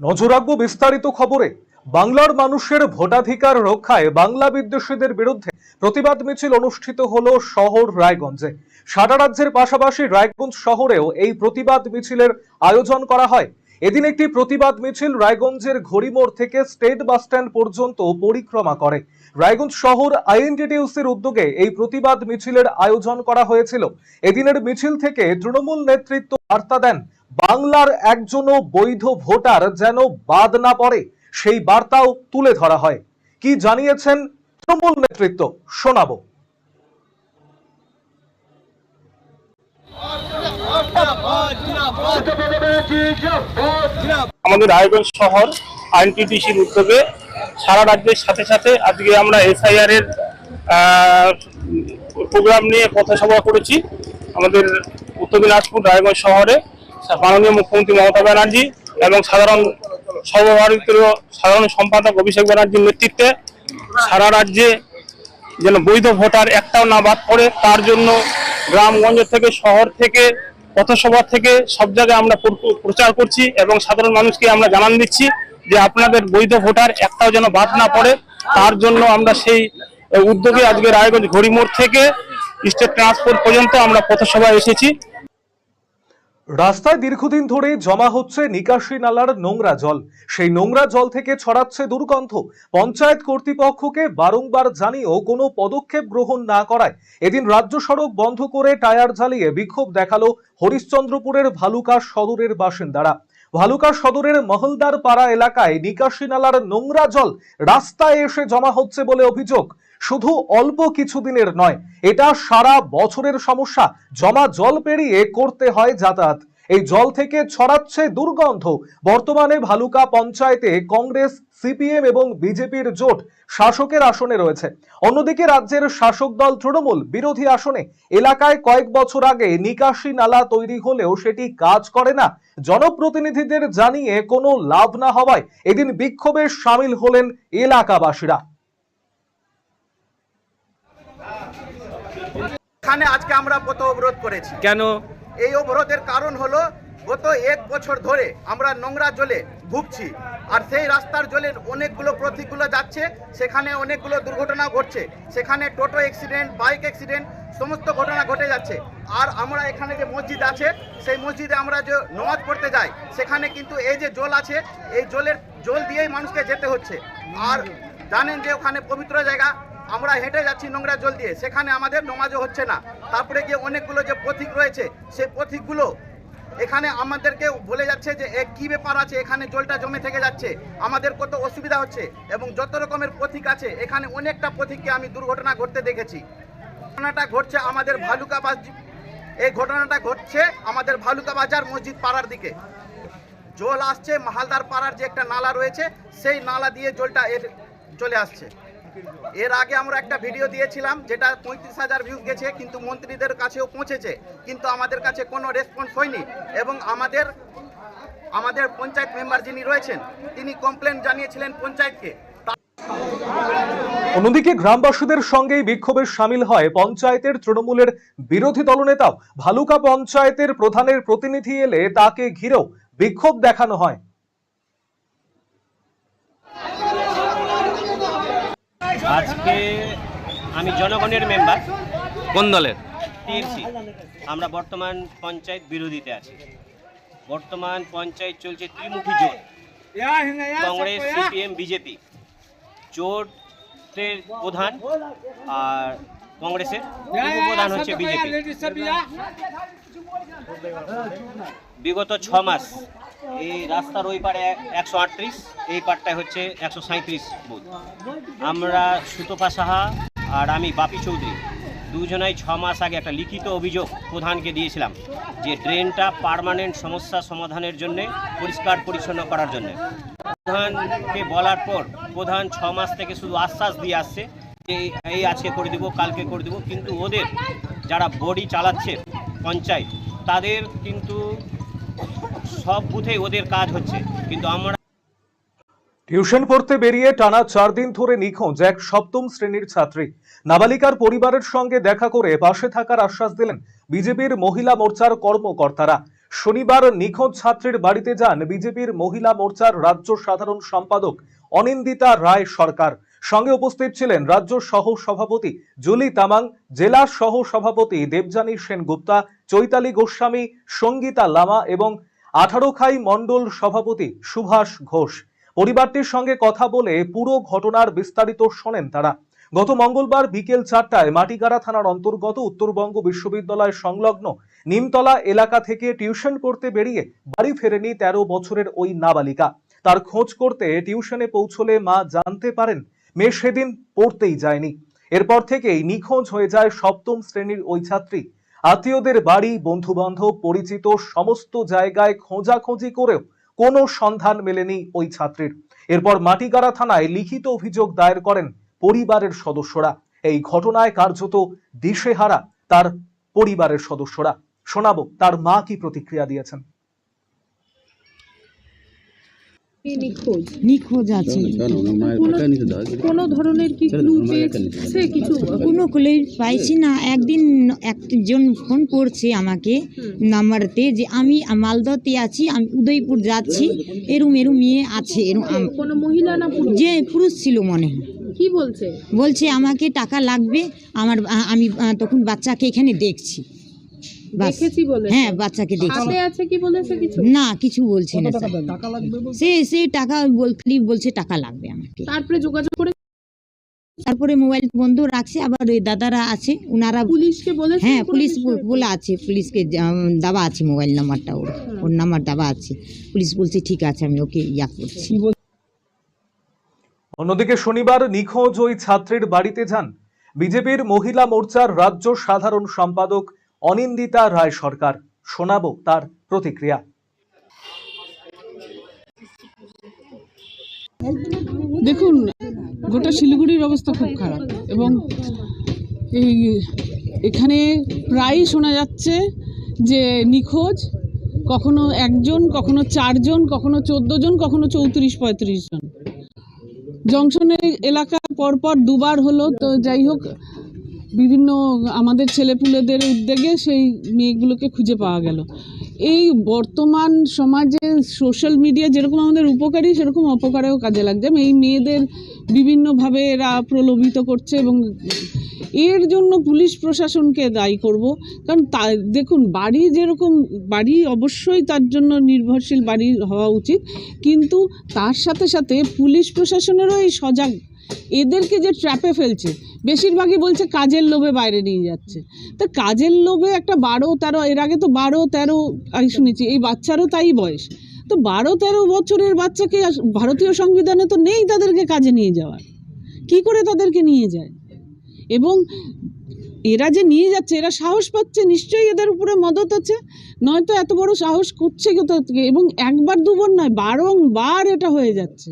নজর রাখব বিস্তারিত খবরে। বাংলার মানুষের ভোটাধিকার রক্ষায় বাংলা বিদ্বেষীদের বিরুদ্ধে প্রতিবাদ মিছিল অনুষ্ঠিত হলো শহর রায়গঞ্জে। সারা রাজ্যের পাশাপাশি রায়গঞ্জ শহরেও এই প্রতিবাদ মিছিলের আয়োজন করা হয়। এদিন একটি প্রতিবাদ মিছিল রায়গঞ্জের ঘড়িমোড় থেকে স্টেট বাসস্ট্যান্ড পর্যন্ত পরিক্রমা করে। রায়গঞ্জ শহর আইএনটিটিউসির উদ্যোগে এই প্রতিবাদ মিছিলের আয়োজন করা হয়েছিল। এদিনের মিছিল থেকে তৃণমূল নেতৃত্ব বার্তা দেন। বাংলার একজনও বৈধ ভোটার যেন বাদ না পড়ে, সেই বার্তাও তুলে ধরা হয়। কি জানিয়েছেন তৃণমূল নেতৃত্ব? শোনাবো। আমাদের রায়গঞ্জ শহর আইনটিটিসির উদ্যোগে সারা রাজ্যের সাথে সাথে আজকে আমরা এসআইআর এর প্রোগ্রাম নিয়ে পথসভা করেছি। আমাদের উত্তর দিনাজপুর, রায়গঞ্জ শহরে মাননীয় মুখ্যমন্ত্রী মমতা ব্যানার্জি এবং সাধারণ সর্বভারতীয় সাধারণ সম্পাদক অভিষেক ব্যানার্জির নেতৃত্বে সারা রাজ্যে যেন বৈধ ভোটার একটাও না বাদ পড়ে, তার জন্য গ্রামগঞ্জ থেকে, শহর থেকে, পথসভা থেকে সব জায়গায় আমরা প্রচার করছি এবং সাধারণ মানুষকে আমরা জানান দিচ্ছি যে আপনাদের বৈধ ভোটার একটাও যেন বাদ না পড়ে, তার জন্য আমরা সেই উদ্যোগে আজকে রায়গঞ্জ ঘড়িমোড় থেকে স্টেট ট্রান্সপোর্ট পর্যন্ত আমরা পথসভায় এসেছি। রাস্তায় দীর্ঘদিন ধরে জমা হচ্ছে নিকাশি নালার নোংরা জল। সেই নোংরা জল থেকে ছড়াচ্ছে দুর্গন্ধ। পঞ্চায়েত কর্তৃপক্ষকে বারংবার জানিয়েও কোনো পদক্ষেপ গ্রহণ না করায়। এদিন রাজ্য সড়ক বন্ধ করে টায়ার জ্বালিয়ে বিক্ষোভ দেখাল হরিশ্চন্দ্রপুরের ভালুকা সদরের বাসিন্দারা। ভালুকা সদরের মহলদার পাড়া এলাকায় নিকাশি নালার নোংরা জল রাস্তায় এসে জমা হচ্ছে বলে অভিযোগ। শুধু অল্প কিছুদিনের নয়, এটা সারা বছরের সমস্যা। জমা জল পেরিয়ে করতে হয় যাতায়াত। এই জল থেকে ছড়াচ্ছে দুর্গন্ধ। বর্তমানে ভালুকা পঞ্চায়েতে কংগ্রেস, সিপিএম এবং বিজেপির জোট শাসকের আসনে রয়েছে। অন্যদিকে রাজ্যের শাসক দল তৃণমূল বিরোধী আসনে এলাকায় কয়েক বছর আগে নিকাশি নালা তৈরি হলেও সেটি কাজ করে না। জনপ্রতিনিধিদের জানিয়ে কোনো লাভ না হওয়ায় এদিন বিক্ষোভে সামিল হলেন এলাকাবাসীরা। এখানে আজকে আমরা পথ অবরোধ করেছি। কেন? এই অবরোধের কারণ হলো গত এক বছর ধরে আমরা নোংরা জলে ভুগছি আর সেই রাস্তার জলে অনেকগুলো প্রতীকগুলো যাচ্ছে সেখানে অনেকগুলো দুর্ঘটনা ঘটছে সেখানে টোটো অ্যাক্সিডেন্ট বাইক অ্যাক্সিডেন্ট সমস্ত ঘটনা ঘটে যাচ্ছে। আর আমরা এখানে যে মসজিদ আছে সেই মসজিদে আমরা যে নামাজ পড়তে যাই সেখানে কিন্তু এই যে জল আছে এই জলের জল দিয়েই মানুষকে যেতে হচ্ছে। আর জানেন যে ওখানে পবিত্র জায়গা আমরা হেঁটে যাচ্ছি নোংরা জল দিয়ে। সেখানে আমাদের নমাজও হচ্ছে না। তারপরে গিয়ে অনেকগুলো যে পথিক রয়েছে, সেই পথিকগুলো এখানে আমাদেরকে বলে যাচ্ছে যে কি ব্যাপার আছে? এখানে জলটা জমে থেকে যাচ্ছে। আমাদের কত অসুবিধা হচ্ছে? এবং যত রকমের পথিক আছে, এখানে অনেকটা পথিককে আমি দুর্ঘটনা ঘটতে দেখেছি। ঘটনাটা ঘটছে আমাদের ভালুকা এই ঘটনাটা ঘটছে আমাদের ভালুকা বাজার মসজিদ পাড়ার দিকে। জল আসছে, মাহালদার পাড়ার যে একটা নালা রয়েছে, সেই নালা দিয়ে জলটা এর চলে আসছে। এর আগে আমরা একটা ভিডিও দিয়েছিলাম, যেটা পঁয়ত্রিশ হাজার ভিউজ গেছে, কিন্তু মন্ত্রীদের কাছেও পৌঁছেছে, কিন্তু আমাদের কাছে কোনো রেসপন্স হয়নি এবং আমাদের আমাদের পঞ্চায়েত মেম্বার যিনি রয়েছেন, তিনি কমপ্লেন জানিয়েছিলেন পঞ্চায়েতকে। অন্যদিকে গ্রামবাসীদের সঙ্গেই বিক্ষোভে সামিল হয় পঞ্চায়েতের তৃণমূলের বিরোধী দলনেতাও। ভালুকা পঞ্চায়েতের প্রধানের প্রতিনিধি এলে তাকে ঘিরেও বিক্ষোভ দেখানো হয়। আজকে আমি জনগণের মেম্বার কোন দলের? টিএমসি। আমরা বর্তমান পঞ্চায়েত বিরোধীতে আছি। বর্তমান পঞ্চায়েত চলছে ত্রিমুখী জোট। Congress CPM BJP. জোটের প্রধান আর কংগ্রেসের উপপ্রধান হচ্ছে বিজেপি। বিগত ছ মাস এই রাস্তার ওই পারে একশো আটত্রিশ এই পারটায় হচ্ছে একশো সাঁত্রিশ বুথ। আমরা সুতপা সাহা আর আমি বাপি চৌধুরী দুজনাই ছ মাস আগে একটা লিখিত অভিযোগ প্রধানকে দিয়েছিলাম যে ড্রেনটা পার্মানেন্ট সমস্যা সমাধানের জন্য পরিষ্কার পরিচ্ছন্ন করার জন্য। প্রধানকে বলার পর প্রধান ছ মাস থেকে শুধু আশ্বাস দিয়ে আসছে এই- আজকে করে দিব, কালকে করে দিব। কিন্তু ওদের যারা বডি চালাচ্ছে, পঞ্চায়েত, তাদের কিন্তু সব বুথেই ওদের কাজ হচ্ছে। কিন্তু আমরা টিউশন পড়তে বেরিয়ে টানা চার দিন ধরে নিখোঁজ এক সপ্তম শ্রেণির ছাত্রী। নাবালিকার পরিবারের সঙ্গে দেখা করে পাশে থাকার আশ্বাস দিলেন বিজেপির মহিলা মোর্চার কর্মকর্তারা। শনিবার নিখোঁজ ছাত্রীর বাড়িতে যান বিজেপির মহিলা মোর্চার রাজ্য সাধারণ সম্পাদক অনিন্দিতা রায় সরকার। সঙ্গে উপস্থিত ছিলেন রাজ্য সহ সভাপতি জুলি তামাং, জেলা সহ সভাপতি দেবযানী সেনগুপ্তা, চৈতালি গোস্বামী, সঙ্গীতা লামা এবং আঠারোখাই মণ্ডল সভাপতি সুভাষ ঘোষ। পরিবারটির সঙ্গে কথা বলে পুরো ঘটনার বিস্তারিত শোনেন তারা। গত মঙ্গলবার বিকেল চারটায় মাটিগাড়া থানার অন্তর্গত উত্তরবঙ্গ বিশ্ববিদ্যালয় সংলগ্ন নিমতলা এলাকা থেকে টিউশন করতে বেরিয়ে বাড়ি ফেরেনি তেরো বছরের ওই নাবালিকা। তার খোঁজ করতে টিউশনে পৌঁছলে মা জানতে পারেন মেয়ে সেদিন পড়তেই যায়নি। এরপর থেকেই নিখোঁজ হয়ে যায় সপ্তম শ্রেণির ওই ছাত্রী। আত্মীয়দের বাড়ি বন্ধু বান্ধব পরিচিত সমস্ত জায়গায় খোঁজাখুঁজি করেও কোনো সন্ধান মেলেনি ওই ছাত্রীর। এরপর মাটিগাড়া থানায় লিখিত অভিযোগ দায়ের করেন পরিবারের সদস্যরা। এই ঘটনায় কার্যত দিশেহারা তার পরিবারের সদস্যরা। শোনাবো তার মা কি প্রতিক্রিয়া দিয়েছেন। নিখোঁজ? নিখোঁজ আছে। কোনো ধরনের কি ক্লু পেয়েছে? কিছু কোনো ক্লে পাইছি না। একদিন একজন ফোন করছে আমাকে নাম্বারতে যে আমি মালদতে আছি আমি উদয়পুর যাচ্ছি। এরম এরম মেয়ে আছে এরম কোনো মহিলা না যে পুরুষ ছিল মনে হয়। কি বলছে? বলছে আমাকে টাকা লাগবে আমার আমি তখন বাচ্চাকে এখানে দেখছি। দেখেছি বলে হ্যাঁ বাচ্চাকে দেখছি। হাতে আছে কি বলেছে কিছু? না কিছু বলছে না স্যার। সে সে টাকা বল- বলছে টাকা লাগবে আমাকে। তারপরে যোগাযোগ করে তারপরে মোবাইল বন্ধ রাখছে আবার ওই দাদারা আছে ওনারা পুলিশকে বলেছে হ্যাঁ পুলিশ বলে আছে পুলিশকে দেওয়া আছে মোবাইল নাম্বারটা ওর। ওর নাম্বার দেওয়া আছে। পুলিশ বলছে ঠিক আছে আমি ওকে ইয়া করছি। অন্যদিকে শনিবার নিখোঁজ ওই ছাত্রীর বাড়িতে যান। বিজেপির মহিলা মোর্চার রাজ্য সাধারণ সম্পাদক অনিন্দিতা রায় সরকার শোনাবো তার প্রতিক্রিয়া। দেখুন, গোটা শিলিগুড়ির অবস্থা খুব খারাপ এবং এই এখানে প্রায়ই শোনা যাচ্ছে যে নিখোঁজ, কখনো একজন, কখনো চারজন, কখনো চোদ্দ জন কখনো চৌত্রিশ, পঁয়ত্রিশ জন। জংশনের এলাকা পরপর দুবার হলো, তো যাই হোক বিভিন্ন আমাদের ছেলেপুলেদের উদ্যোগে সেই মেয়েগুলোকে খুঁজে পাওয়া গেল। এই বর্তমান সমাজে সোশ্যাল মিডিয়া যেরকম আমাদের উপকারী, সেরকম অপকারেও কাজে লাগছে। এই মেয়েদের বিভিন্নভাবে এরা প্রলোভিত করছে এবং এর জন্য পুলিশ প্রশাসনকে দায়ী করব। কারণ তা, দেখুন, বাড়ি যেরকম, বাড়ি অবশ্যই তার জন্য নির্ভরশীল বাড়ি হওয়া উচিত। কিন্তু তার সাথে সাথে পুলিশ প্রশাসনেরও এই সজাগ, এদেরকে যে ট্র্যাপে ফেলছে বেশিরভাগই বলছে কাজের লোভে বাইরে নিয়ে যাচ্ছে। তা কাজের লোভে একটা বারো তেরো, এর আগে তো বারো তেরো, আমি শুনেছি, এই বাচ্চারও তাই বয়স। তো বারো তেরো বছরের বাচ্চাকে ভারতীয় সংবিধানে তো নেই তাদেরকে কাজে নিয়ে যাওয়ার। কি করে তাদেরকে নিয়ে যায়? এবং এরা যে নিয়ে যাচ্ছে, এরা সাহস পাচ্ছে, নিশ্চয়ই এদের উপরে মদত আছে। নয়তো এত বড় সাহস করছে কোথাও থেকে? এবং একবার দুবার নয়, বারংবার এটা হয়ে যাচ্ছে।